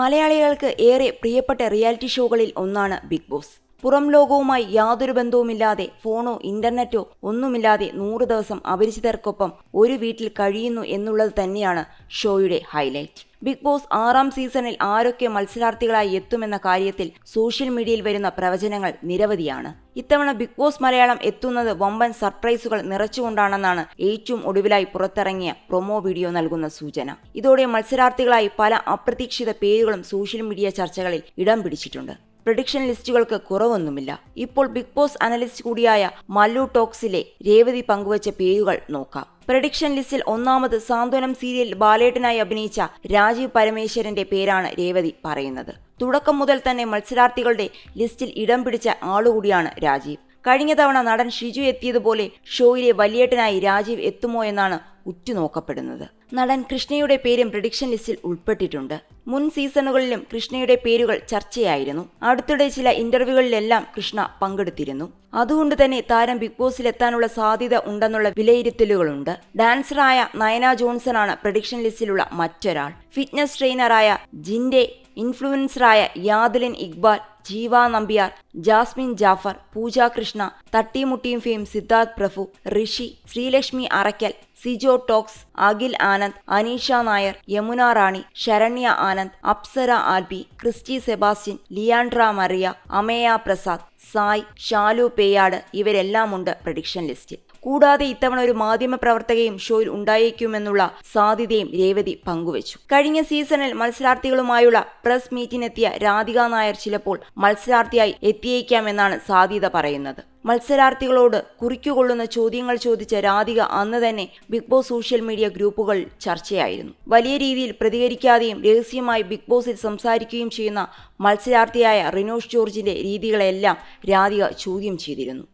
മലയാളികൾക്ക് ഏറെ പ്രിയപ്പെട്ട റിയാലിറ്റി ഷോകളിൽ ഒന്നാണ് ബിഗ് ബോസ്. പുറം ലോകവുമായി യാതൊരു ബന്ധവുമില്ലാതെ ഫോണോ ഇന്റർനെറ്റോ ഒന്നുമില്ലാതെ നൂറ് ദിവസം അപരിചിതർക്കൊപ്പം ഒരു വീട്ടിൽ കഴിയുന്നു എന്നുള്ളത് തന്നെയാണ് ഷോയുടെ ഹൈലൈറ്റ്. ബിഗ് ബോസ് ആറാം സീസണിൽ ആരൊക്കെ മത്സരാർത്ഥികളായി എത്തുമെന്ന കാര്യത്തിൽ സോഷ്യൽ മീഡിയയിൽ വരുന്ന പ്രവചനങ്ങൾ നിരവധിയാണ്. ഇത്തവണ ബിഗ് ബോസ് മലയാളം എത്തുന്നത് വമ്പൻ സർപ്രൈസുകൾ നിറച്ചുകൊണ്ടാണെന്നാണ് ഏറ്റവും ഒടുവിലായി പുറത്തിറങ്ങിയ പ്രൊമോ വീഡിയോ നൽകുന്ന സൂചന. ഇതോടെ മത്സരാർത്ഥികളായി പല അപ്രതീക്ഷിത പേരുകളും സോഷ്യൽ മീഡിയ ചർച്ചകളിൽ ഇടം പിടിച്ചിട്ടുണ്ട്. പ്രഡിക്ഷൻ ലിസ്റ്റുകൾക്ക് കുറവൊന്നുമില്ല. ഇപ്പോൾ ബിഗ് ബോസ് അനലിസ്റ്റ് കൂടിയായ മല്ലു ടോക്സിലെ രേവതി പങ്കുവച്ച പേരുകൾ നോക്കാം. പ്രഡിക്ഷൻ ലിസ്റ്റിൽ ഒന്നാമത് സാന്ത്വനം സീരിയൽ ബാലേട്ടനായി അഭിനയിച്ച രാജീവ് പരമേശ്വരന്റെ പേരാണ് രേവതി പറയുന്നത്. തുടക്കം മുതൽ തന്നെ മത്സരാർത്ഥികളുടെ ലിസ്റ്റിൽ ഇടം പിടിച്ച ആളുകൂടിയാണ് രാജീവ്. കഴിഞ്ഞ തവണ നടൻ ഷിജു എത്തിയതുപോലെ ഷോയിലെ വലിയേട്ടനായി രാജീവ് എത്തുമോ എന്നാണ് ഉറ്റുനോക്കപ്പെടുന്നത്. നടൻ കൃഷ്ണയുടെ പേരും പ്രഡിക്ഷൻ ലിസ്റ്റിൽ ഉൾപ്പെട്ടിട്ടുണ്ട്. മുൻ സീസണുകളിലും കൃഷ്ണയുടെ പേരുകൾ ചർച്ചയായിരുന്നു. അടുത്തിടെ ചില ഇന്റർവ്യൂകളിലെല്ലാം കൃഷ്ണ പങ്കെടുത്തിരുന്നു. അതുകൊണ്ട് തന്നെ താരം ബിഗ് ബോസിൽ എത്താനുള്ള സാധ്യത ഉണ്ടെന്നുള്ള വിലയിരുത്തലുകളുണ്ട്. ഡാൻസറായ നയന ജോൺസൺ ആണ് പ്രഡിക്ഷൻ ലിസ്റ്റിലുള്ള മറ്റൊരാൾ. ഫിറ്റ്നസ് ട്രെയിനറായ ജിൻഡെ ഇൻഫ്ലുവൻസറായ യാദലിൻ ഇക്ബാൽ ജീവ നമ്പ്യാർ ജാസ്മിൻ ജാഫർ പൂജ കൃഷ്ണ തട്ടിമുട്ടിയും ഫീം സിദ്ധാർത്ഥ് പ്രഭു ഋഷി ശ്രീലക്ഷ്മി അറയ്ക്കൽ സിജോ ടോക്സ് അഖിൽ ആനന്ദ് അനീഷ നായർ യമുന റാണി ശരണ്യ ആനന്ദ് അപ്സര ആൽബി ക്രിസ്റ്റി സെബാസ്റ്റ്യൻ ലിയാൻഡ്ര മറിയ അമേയ പ്രസാദ് സായ് ഷാലു പേയാട് ഇവരെല്ലാമുണ്ട് പ്രഡിക്ഷൻ ലിസ്റ്റിൽ. കൂടാതെ ഇത്തവണ ഒരു മാധ്യമ പ്രവർത്തകയും ഷോയിൽ ഉണ്ടായേക്കുമെന്നുള്ള സാധ്യതയും രേവതി പങ്കുവച്ചു. കഴിഞ്ഞ സീസണിൽ മത്സരാർത്ഥികളുമായുള്ള പ്രസ് മീറ്റിനെത്തിയ രാധിക നായർ ചിലപ്പോൾ മത്സരാർത്ഥിയായി എത്തിയേക്കാമെന്നാണ് സാധ്യത പറയുന്നത്. മത്സരാർത്ഥികളോട് കുറിക്കുകൊള്ളുന്ന ചോദ്യങ്ങൾ ചോദിച്ച രാധിക അന്ന് തന്നെ ബിഗ് ബോസ് സോഷ്യൽ മീഡിയ ഗ്രൂപ്പുകൾ ചർച്ചയായിരുന്നു. വലിയ രീതിയിൽ പ്രതികരിക്കാതെയും രഹസ്യമായി ബിഗ് ബോസിൽ സംസാരിക്കുകയും ചെയ്യുന്ന മത്സരാർത്ഥിയായ റിനോഷ് ജോർജിന്റെ രീതികളെല്ലാം രാധിക ചോദ്യം ചെയ്തിരുന്നു.